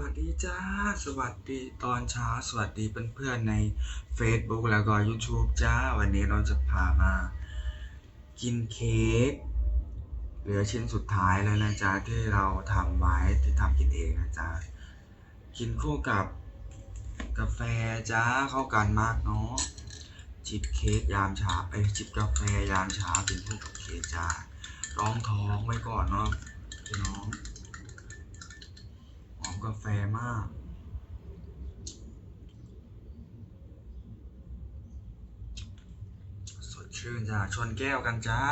วัสดีจ้า สวัสดีตอนเช้า สวัสดีเพื่อนๆใน Facebook แล้วก็ YouTube จ้า วันนี้เราจะพามา กินเค้กเหลือชิ้นสุดท้ายแล้วนะจ๊ะ ที่เราทำไว้ที่ทำกินเองนะจ๊ะ กินคู่กับกาแฟจ้าเข้ากันมากเนาะจิบเค้กยามเช้าไปจิบกาแฟยามเช้ากินคู่กับเค้กจ้า รองท้องไว้ก่อนเนาะพี่น้องาแฟมาก สดชื่นจ้าชนแก้วกันจ้า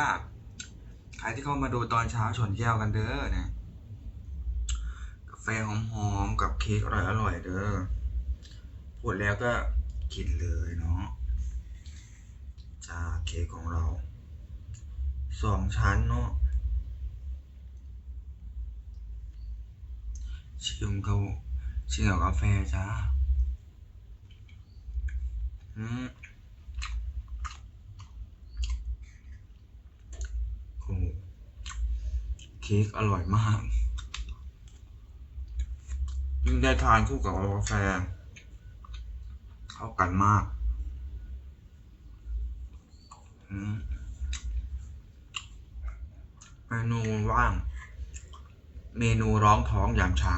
ใครที่เข้ามาดูตอนเช้าชนแก้วกันเด้อเนี่ยกาแฟหอมๆ กับเค้กอร่อยๆ เด้อ พูดแล้วก็กินเลยเนาะจ้าเค้กของเราสองชั้นเนาะ ชิมเขาชิมกับกาแฟจ้าอืมโอ้เค้กอร่อยมากยิ่งได้ทานคู่กับกาแฟ เข้ากันมากเมนูว่าง เมนูร้องท้องยามเช้า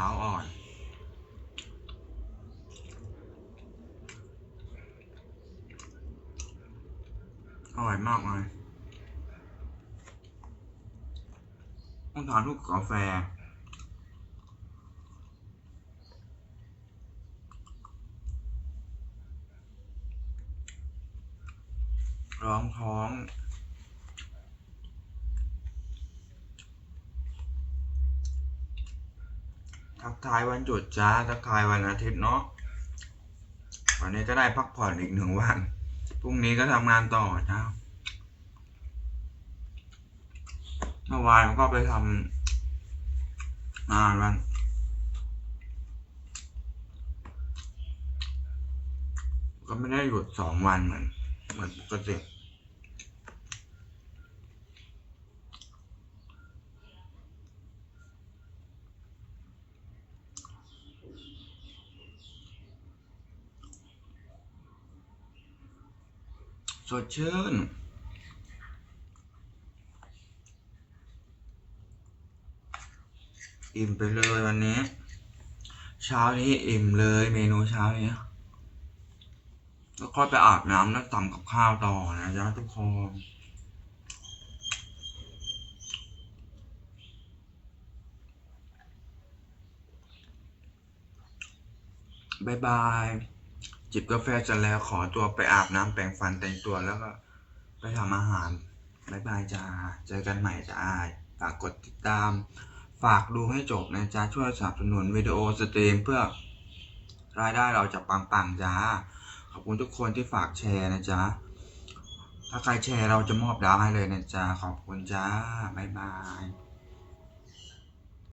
ร้าวอ่อน อร่อยมากเลยต้องทานทุกกาแฟร้องท้อง ทักทายวันหยุดจ้าทักทายวันอาทิตย์เนาะวันนี้ก็ได้พักผ่อนอีกหนึ่งวันพรุ่งนี้ก็ทำงานต่อจ้าเมื่อวานก็ไปทำงานวันก็ไม่ได้หยุดสองวันเหมือนเหมือนปกติ สดชื่น อิ่มไปเลยวันนี้ เช้านี้อิ่มเลยเมนูเช้านี้แล้วค่อยไปอาบน้ำแล้วทำกับข้าวต่อนะจ๊ะทุกคนบายบาย จิบกาแฟเสร็จแล้วขอตัวไปอาบน้ำแปรงฟันแต่งตัวแล้วก็ไปทำอาหารบายบายจ้า เจอกันใหม่จ้า ฝากกดติดตาม ฝากดูให้จบนะจ๊ะช่วยสนับสนุนวิดีโอสตรีมเพื่อรายได้เราจะปังๆจ้า ขอบคุณทุกคนที่ฝากแชร์นะจ๊ะถ้าใครแชร์เราจะมอบดาวให้เลยนะจ๊ะขอบคุณจ้าบ๊ายบาย